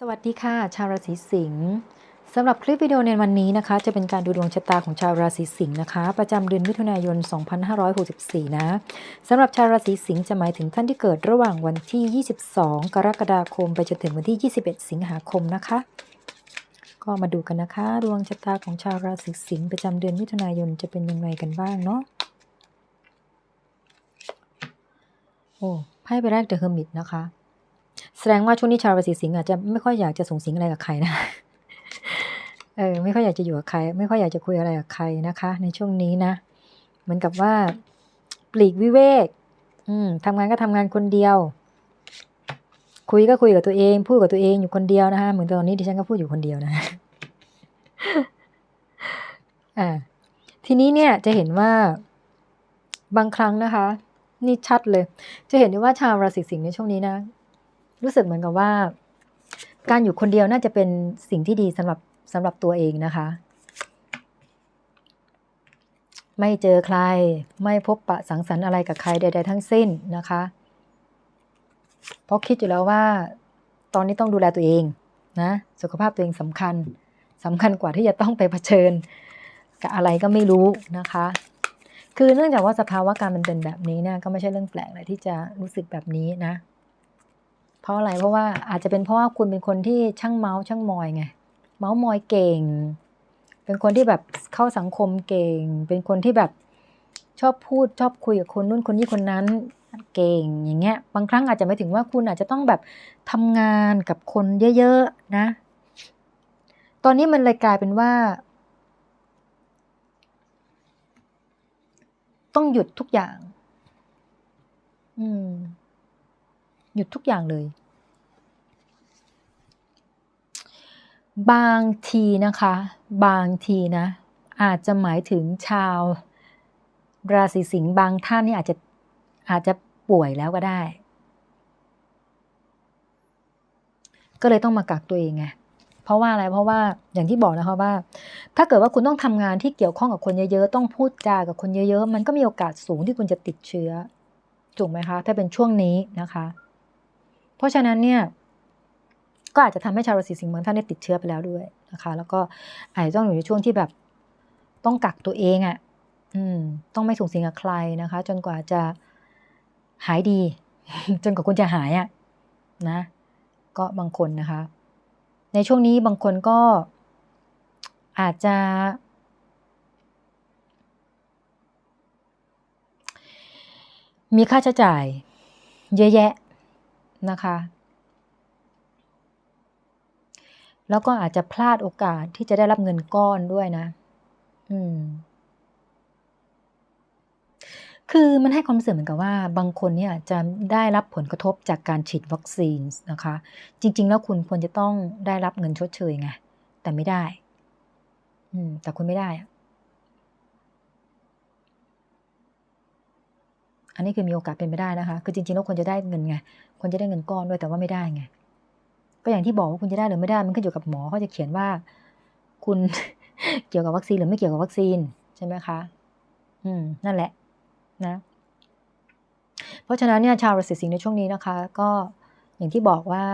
สวัสดีค่ะ ชาวราศีสิงห์สำหรับคลิปวิดีโอในวันนี้นะคะ จะเป็นการดูดวงชะตาของชาวราศีสิงห์นะคะ ประจำเดือนมิถุนายน 2564 นะสำหรับชาวราศีสิงห์จะหมายถึงท่านที่เกิดระหว่างวันที่ 22 กรกฎาคม ไปจนถึงวันที่ 21 สิงหาคมนะคะ ก็มาดูกันนะคะ ดวงชะตาของชาวราศีสิงห์ประจำเดือนมิถุนายนจะเป็นยังไงกันบ้างเนาะโอ้ไพ่ใบแรกเดอะเฮอร์มิตนะคะ ดงว่าช่วงนี้ชาวราศีสิงห์อาจจะไม่ค่อยอยากจะส่งสิงอะไรกับใครนะเออไม่ค่อยอยากจะอยู่กับใคร ไม่ค่อยอยากจะคุยอะไรกับใครนะคะ ในช่วงนี้นะเหมือนกับว่า ปลีกวิเวก อืมทำงานก็ทำงานคนเดียว คุยก็คุยกับตัวเอง พูดกับตัวเองอยู่คนเดียวนะคะเหมือนตอนนี้ดิฉันก็พูดอยู่คนเดียวนะอ่าทีนี้เนี่ยจะเห็นว่าบางครั้งนะคะ นี่ชัดเลย จะเห็นได้ว่าชาวราศีสิงห์ในช่วงนี้นะ รู้สึกเหมือนกับว่า การอยู่คนเดียวน่าจะเป็นสิ่งที่ดีสำหรับสำหรับตัวเองนะคะ ไม่เจอใคร ไม่พบปะสังสรรค์อะไรกับใครใด ๆ ทั้งสิ้นนะคะ เพราะคิดอยู่แล้วว่า ตอนนี้ต้องดูแลตัวเองนะ สุขภาพตัวเองสำคัญสำคัญกว่าที่จะต้องไปเผชิญ กับอะไรก็ไม่รู้นะคะ คือเนื่องจากว่าสภาวะการมันเป็นแบบนี้เนี่ยก็ไม่ใช่เรื่องแปลกเลยที่จะรู้สึกแบบนี้นะ เพราะอะไรเพราะว่าอาจจะเป็นเพราะว่าคุณเป็นคนที่ช่างเมาส์ช่างมอยไงเมาส์มอยเก่ง เป็นคนที่แบบเข้าสังคมเก่ง เป็นคนที่แบบชอบพูดชอบคุยกับคนนู้นคนนี้คนนั้นเก่งอย่างเงี้ย บางครั้งอาจจะไม่ถึงว่าคุณอาจจะต้องแบบทำงานกับคนเยอะๆนะ ตอนนี้มันเลยกลายเป็นว่า ต้องหยุดทุกอย่าง อืม หยุดทุกอย่างเลย บางทีนะคะ บางทีนะ อาจจะหมายถึงชาว ราศีสิงห์บางท่านนี่อาจจะอาจจะป่วยแล้วก็ได้ ก็เลยต้องมากักตัวเองไงเพราะว่าอะไร เพราะว่าอย่างที่บอกนะคะว่า ถ้าเกิดว่าคุณต้องทำงานที่เกี่ยวข้องกับคนเยอะๆ ต้องพูดจากับคนเยอะๆ มันก็มีโอกาสสูงที่คุณจะติดเชื้อถูกไหมคะ ถ้าเป็นช่วงนี้นะคะ ราะฉะนั้นเนี่ยก็อาจจะทำให้ชาวราศีสิงห์บางท่านได้ติดเชื้อไปแล้วด้วยนะคะ แล้วก็อาจจะต้องอยู่ในช่วงที่แบบต้องกักตัวเองอะ่ะอืมต้องไม่ส่งสิงกับใครนะคะ จนกว่าจะหายดี จนกว่าคุณจะหายอะ่ะนะ ก็บางคนนะคะ ในช่วงนี้บางคนก็อาจจะมีค่าใช้จ่าย เยอะแยะ นะคะ แล้วก็อาจจะพลาดโอกาสที่จะได้รับเงินก้อนด้วยนะ อืม คือมันให้ความรู้สึกเหมือนกับว่า บางคนเนี่ยจะได้รับผลกระทบจากการฉีดวัคซีนนะคะ จริง ๆ แล้วคุณควรจะต้องได้รับเงินชดเชยไง แต่ไม่ได้ อืม แต่คุณไม่ได้อะ อันนี้คือมีโอกาสเป็นไปได้นะคะ คือจริงๆแล้วควรจะได้เงินไงควรจะได้เงินก้อนด้วยแต่ว่าไม่ได้ไง ก็อย่างที่บอกว่าคุณจะได้หรือไม่ได้มันขึ้นอยู่กับหมอเขาจะเขียนว่า คุณเกี่ยวกับวัคซีนหรือไม่เกี่ยวกับวัคซีนใช่ไหมคะ อืม นั่นแหละ นะ เพราะฉะนั้นเนี่ยชาวราศีสิงห์ในช่วงนี้นะคะ ก็อย่างที่บอกว่า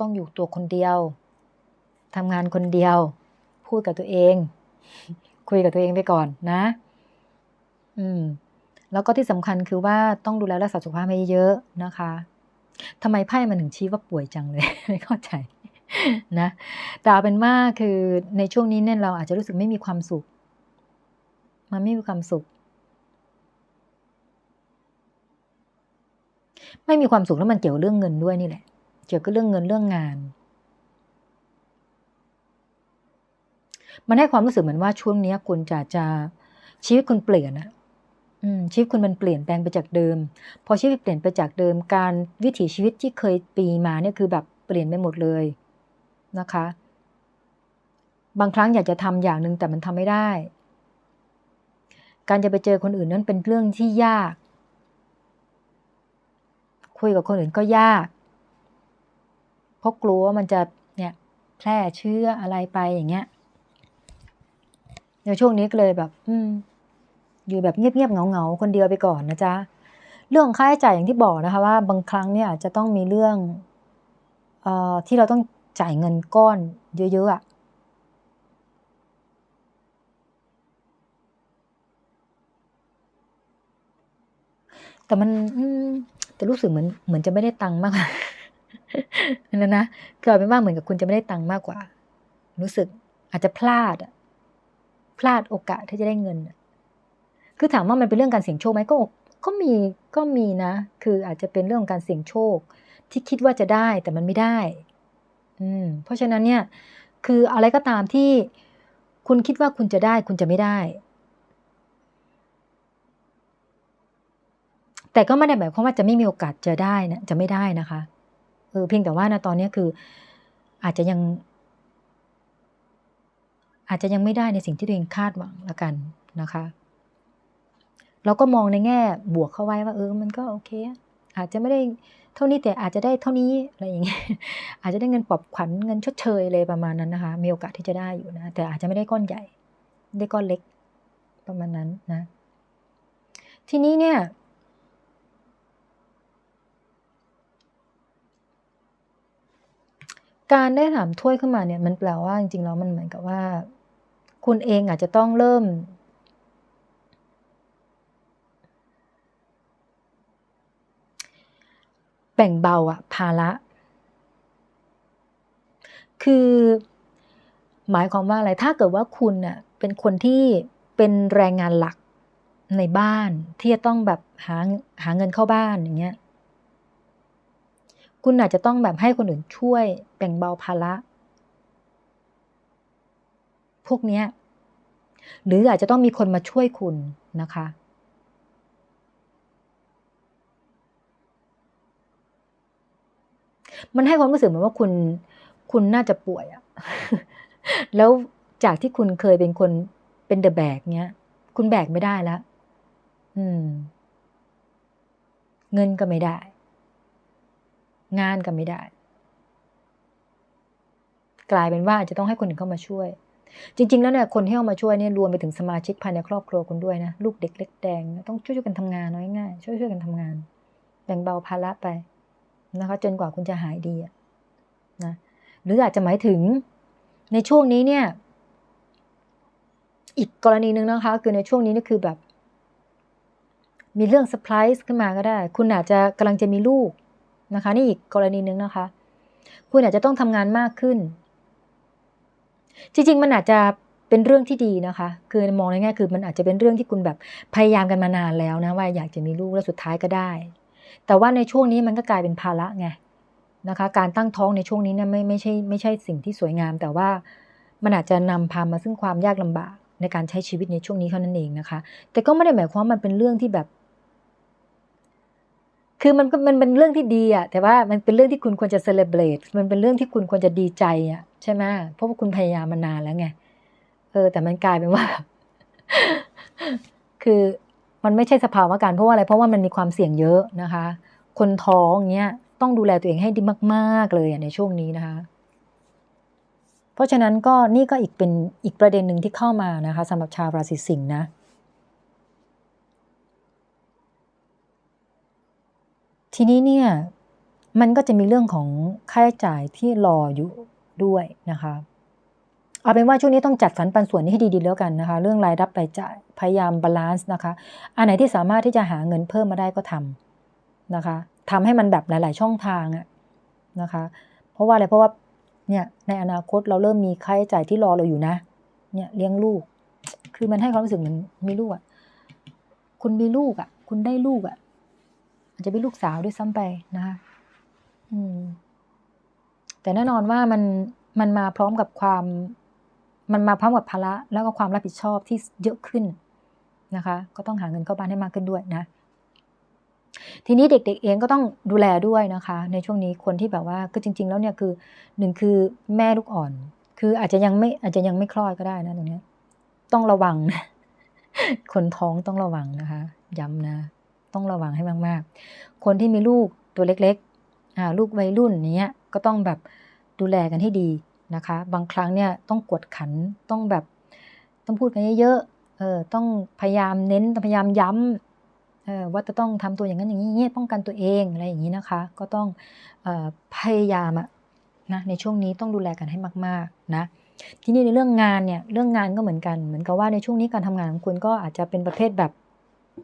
ต้องอยู่ตัวคนเดียวทำงานคนเดียว พูดกับตัวเอง คุยกับตัวเองไปก่อนนะ อืม แล้วก็ที่สำคัญคือว่าต้องดูแลรักษาสุขภาพให้เยอะนะคะทำไมไพ่มันถึงชี้ว่าป่วยจังเลย ไม่เข้าใจนะแต่เอาเป็นว่าคือในช่วงนี้เนี่ยเราอาจจะรู้สึกไม่มีความสุข มันไม่มีความสุข ไม่มีความสุขแล้วมันเกี่ยวเรื่องเงินด้วยนี่แหละ เกี่ยวกับเรื่องเงินเรื่องงาน มันให้ความรู้สึกเหมือนว่าช่วงนี้คุณจะจะชีวิตคุณเปลี่ยนอะ ชีวิตคุณมันเปลี่ยนแปลงไปจากเดิม พอชีวิตเปลี่ยนไปจากเดิม การวิถีชีวิตที่เคยปีมาเนี่ยคือแบบเปลี่ยนไปหมดเลยนะคะ บางครั้งอยากจะทำอย่างหนึ่งแต่มันทำไม่ได้ การจะไปเจอคนอื่นนั้นเป็นเรื่องที่ยาก คุยกับคนอื่นก็ยาก เพราะกลัวว่ามันจะเนี่ยแพร่เชื้ออะไรไปอย่างเงี้ยในช่วงนี้ก็เลยแบบ อืม อยู่แบบเงียบๆเงาๆคนเดียวไปก่อนนะจ๊ะเรื่องค่าใช้จ่ายอย่างที่บอกนะคะว่าบางครั้งเนี่ยอาจจะต้องมีเรื่องเอ่อที่เราต้องจ่ายเงินก้อนเยอะๆอะแต่มันแต่รู้สึกเหมือนเหมือนจะไม่ได้ตังค์มากกว่านั่นนะคือเอาเป็นว่าเหมือนกับคุณจะไม่ได้ตังค์มากกว่า รู้สึกอาจจะพลาดอะพลาดโอกาสที่จะได้เงินอะ คือถามว่ามันเป็นเรื่องการเสี่ยงโชคไหมก็ก็มีก็มีนะ คืออาจจะเป็นเรื่องของการเสี่ยงโชค ที่คิดว่าจะได้แต่มันไม่ได้ อืม เพราะฉะนั้นเนี่ย คืออะไรก็ตามที่คุณคิดว่าคุณจะได้ คุณจะไม่ได้ แต่ก็ไม่ได้หมายความว่าจะไม่มีโอกาสจะได้นะจะไม่ได้นะคะเออเพียงแต่ว่านะตอนนี้คือ อาจจะยัง อาจจะยังไม่ได้ในสิ่งที่ตัวเองคาดหวังละกันนะคะ เราก็มองในแง่บวกเข้าไว้ว่าเออมันก็โอเค อาจจะไม่ได้เท่านี้แต่อาจจะได้เท่านี้อะไรอย่างเงี้ยอาจจะได้เงินปรับขวัญเงินชดเชยเลยประมาณนั้นนะคะ มีโอกาสที่จะได้อยู่นะ แต่อาจจะไม่ได้ก้อนใหญ่ ได้ก้อนเล็กประมาณนั้นนะ ทีนี้เนี่ยการได้ถามถ้วยขึ้นมาเนี่ยมันแปลว่าจริงๆแล้วมันเหมือนกับว่า คุณเองอาจจะต้องเริ่ม แบ่งเบาอะภาระ คือ หมายความว่าอะไร ถ้าเกิดว่าคุณน่ะเป็นคนที่เป็นแรงงานหลักในบ้านที่จะต้องแบบหาหาเงินเข้าบ้านอย่างเงี้ย คุณอาจจะต้องแบบให้คนอื่นช่วยแบ่งเบาภาระ พวกเนี้ย หรืออาจจะต้องมีคนมาช่วยคุณนะคะ มันให้ความรู้สึกเหมือนว่าคุณ คุณน่าจะป่วยอะแล้วจากที่คุณเคยเป็นคนเป็นเดอะแบกเนี้ย คุณแบกไม่ได้แล้ว อืม เงินก็ไม่ได้ งานก็ไม่ได้ กลายเป็นว่าอาจจะต้องให้คนอื่นเข้ามาช่วย จริง ๆ แล้วเนี่ยคนที่เข้ามาช่วยเนี่ยรวมไปถึงสมาชิกภายในครอบครัวคุณด้วยนะ ลูกเด็กเล็กแดง ต้องช่วยๆกันทำงานน้อยง่ายช่วยๆกันทำงาน แบ่งเบาภาระไป นะคะจนกว่าคุณจะหายดีนะหรืออาจจะหมายถึงในช่วงนี้เนี่ย อีกกรณีหนึ่งนะคะ คือในช่วงนี้นี่คือแบบ มีเรื่องเซอร์ไพรส์ขึ้นมาก็ได้ คุณอาจจะกำลังจะมีลูกนะคะ นี่อีกกรณีหนึ่งนะคะ คุณอาจจะต้องทำงานมากขึ้น จริง ๆ มันอาจจะเป็นเรื่องที่ดีนะคะ คือมองในแง่คือมันอาจจะเป็นเรื่องที่คุณแบบพยายามกันมานานแล้วนะว่าอยากจะมีลูกแล้วสุดท้ายก็ได้ แต่ว่าในช่วงนี้มันก็กลายเป็นภาระไงนะคะการตั้งท้องในช่วงนี้เนี่ยไม่ไม่ใช่ไม่ใช่สิ่งที่สวยงาม แต่ว่ามันอาจจะนำพามาซึ่งความยากลำบากในการใช้ชีวิตในช่วงนี้เท่านั้นเองนะคะ แต่ก็ไม่ได้หมายความว่ามันเป็นเรื่องที่แบบ คือมันก็มันเป็นเรื่องที่ดีอะแต่ว่ามันเป็นเรื่องที่คุณควรจะเซเลบรตมันเป็นเรื่องที่คุณควรจะดีใจอะใช่ไหมเพราะว่าคุณพยายามมานานแล้วไงเออ แต่มันกลายเป็นว่า คือ มันไม่ใช่สภาวะการเพราะว่าอะไรเพราะว่ามันมีความเสี่ยงเยอะนะคะ คนท้องเนี้ยต้องดูแลตัวเองให้ดีมาก ๆ เลยในช่วงนี้นะคะ เพราะฉะนั้นก็นี่ก็อีกเป็นอีกประเด็นหนึ่งที่เข้ามานะคะสำหรับชาวราศีสิงห์นะทีนี้เนี่ยมันก็จะมีเรื่องของค่าใช้จ่ายที่รออยู่ด้วยนะคะ เอาเป็นว่าช่วงนี้ต้องจัดสรรปันส่วนนี้ให้ดีๆแล้วกันนะคะ เรื่องรายรับรายจ่ายพยายามบาลานซ์นะคะ อันไหนที่สามารถที่จะหาเงินเพิ่มมาได้ก็ทำนะคะทำให้มันแบบหลาย ๆ ช่องทางอะนะคะ เพราะว่าอะไรเพราะว่าเนี่ยในอนาคตเราเริ่มมีค่าใช้จ่ายที่รอเราอยู่นะ เนี่ยเลี้ยงลูก คือมันให้ความรู้สึกเหมือนมีลูกอะคุณมีลูกอะคุณได้ลูกอะอาจจะเป็นลูกสาวด้วยซ้ำไปนะคะอืมแต่แน่นอนว่ามันมันมาพร้อมกับความ มันมาพร้อมกับภาระแล้วก็ความรับผิดชอบที่เยอะขึ้นนะคะ ก็ต้องหาเงินเข้าบ้านให้มากขึ้นด้วยนะ ทีนี้เด็กๆเองก็ต้องดูแลด้วยนะคะ ในช่วงนี้คนที่แบบว่าก็จริง ๆ แล้วเนี่ยคือหนึ่งคือแม่ลูกอ่อน คืออาจจะยังไม่อาจจะยังไม่คลอดก็ได้นะตรงนี้ต้องระวังนะคนท้องต้องระวังนะคะ ย้ำนะ ต้องระวังให้มากๆ คนที่มีลูกตัวเล็กๆลูกวัยรุ่นเนี้ยก็ต้องแบบดูแลกันให้ดี นะคะ บางครั้งเนี่ยต้องกวดขันต้องแบบต้องพูดกันเยอะๆเออต้องพยายามเน้นพยายามย้ำเออว่าจะต้องทำตัวอย่างนั้นอย่างนี้ป้องกันตัวเองอะไรอย่างนี้นะคะ ก็ต้องออพยายามอะนะในช่วงนี้ต้องดูแลกันให้มากๆนะทีนี้ในเรื่องงานเนี่ยเรื่องงานก็เหมือนกันเหมือนกับว่าในช่วงนี้การทำงานของคุณก็อาจจะเป็นประเภทแบบ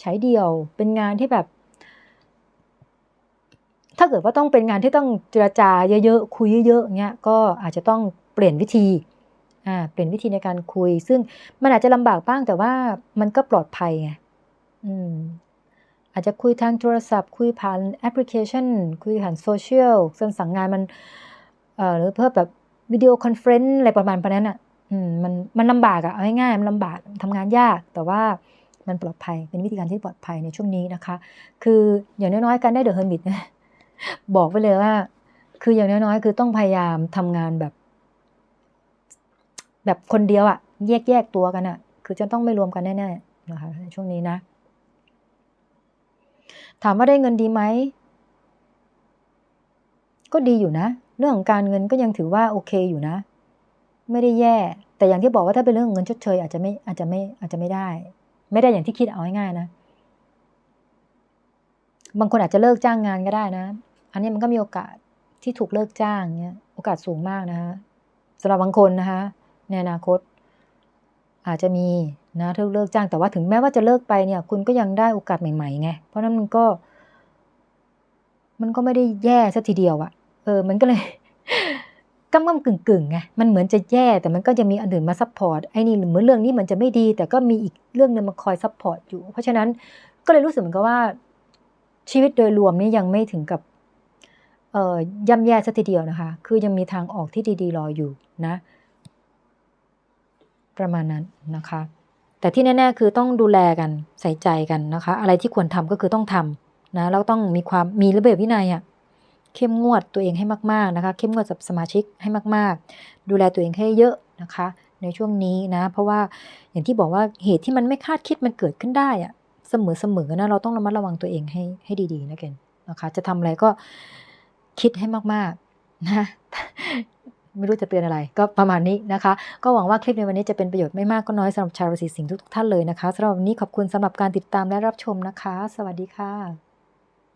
ใช้เดี่ยว เป็นงานที่แบบ ถ้าเกิดว่าต้องเป็นงานที่ต้องเจรจาเยอะๆคุยเยอะๆเงี้ยก็อาจจะต้องเปลี่ยนวิธีอ่าเปลี่ยนวิธีในการคุย ซึ่งมันอาจจะลำบากบ้างแต่ว่ามันก็ปลอดภัยไงอืมอาจจะคุยทางโทรศัพท์ คุยผ่านแอปพลิเคชัน คุยผ่านโซเชียลส่วนสั่งงานมันเอ่อหรือเพื่อแบบวิดีโอคอนเฟรนซ์อะไรประมาณนั้นอะอืมมันมันลำบากอะเอาง่ายๆมันลำบากทำงานยาก แต่ว่ามันปลอดภัยเป็นวิธีการที่ปลอดภัยในช่วงนี้นะคะ คืออย่างน้อยๆการได้เดอะเฮอร์มิตเนี่ย บอกไปเลยว่า คืออย่างน้อยๆ คือต้องพยายามทำงานแบบ แบบคนเดียวอะแยกแยกตัวกันอะคือจะต้องไม่รวมกันแน่ๆนะคะในช่วงนี้นะ ถามว่าได้เงินดีไหมก็ดีอยู่นะ เรื่องของการเงินก็ยังถือว่าโอเคอยู่นะ ไม่ได้แย่ แต่อย่างที่บอกว่าถ้าเป็นเรื่องเงินชดเชยอาจจะไม่อาจจะไม่อาจจะไม่ได้ ไม่ได้อย่างที่คิดเอาง่ายๆนะ บางคนอาจจะเลิกจ้างงานก็ได้นะ อันนี้มันก็มีโอกาสที่ถูกเลิกจ้างเนี่ยโอกาสสูงมากนะคะสำหรับบางคนนะคะ ในอนาคต อาจจะมีนะถ้าเลิกจ้างแต่ว่าถึงแม้ว่าจะเลิกไปเนี่ย คุณก็ยังได้โอกาสใหม่ๆไงเพราะนั้นมันก็ มันก็ไม่ได้แย่ซะทีเดียวอะเออ มันก็เลยกำกำกึ่งกึ่งไง มันเหมือนจะแย่แต่มันก็จะมีอันอื่นมาซัพพอร์ต ไอ้นี่เหมือนเรื่องนี้มันจะไม่ดี แต่ก็มีอีกเรื่องนึงมาคอยซัพพอร์ตอยู่ เพราะฉะนั้นก็เลยรู้สึกเหมือนกับว่า ชีวิตโดยรวมนี่ยังไม่ถึงกับ ย่ำแย่ซะทีเดียวนะคะ คือยังมีทางออกที่ดีๆ รออยู่นะ ประมาณนั้นนะคะ แต่ที่แน่ๆ คือต้องดูแลกันใส่ใจกันนะคะ อะไรที่ควรทำก็คือต้องทำนะแล้วต้องมีความมีระเบียบวินัยอะเข้มงวดตัวเองให้มากๆนะคะ เข้มงวดกับสมาชิกให้มาก ๆ ดูแลตัวเองให้เยอะนะคะ ในช่วงนี้นะ เพราะว่าอย่างที่บอกว่าเหตุที่มันไม่คาดคิดมันเกิดขึ้นได้อะเสมอๆนะเราต้องระมัดระวังตัวเองให้ให้ดีๆนะเกนนะคะ จะทำอะไรก็ คิดให้มากๆนะไม่รู้จะเตือนอะไร ก็ประมาณนี้นะคะ ก็หวังว่าคลิปในวันนี้จะเป็นประโยชน์ไม่มากก็น้อยสำหรับชาวราศีสิงห์ทุกท่านเลยนะคะสำหรับวันนี้ขอบคุณสำหรับการติดตามและรับชมนะคะ สวัสดีค่ะ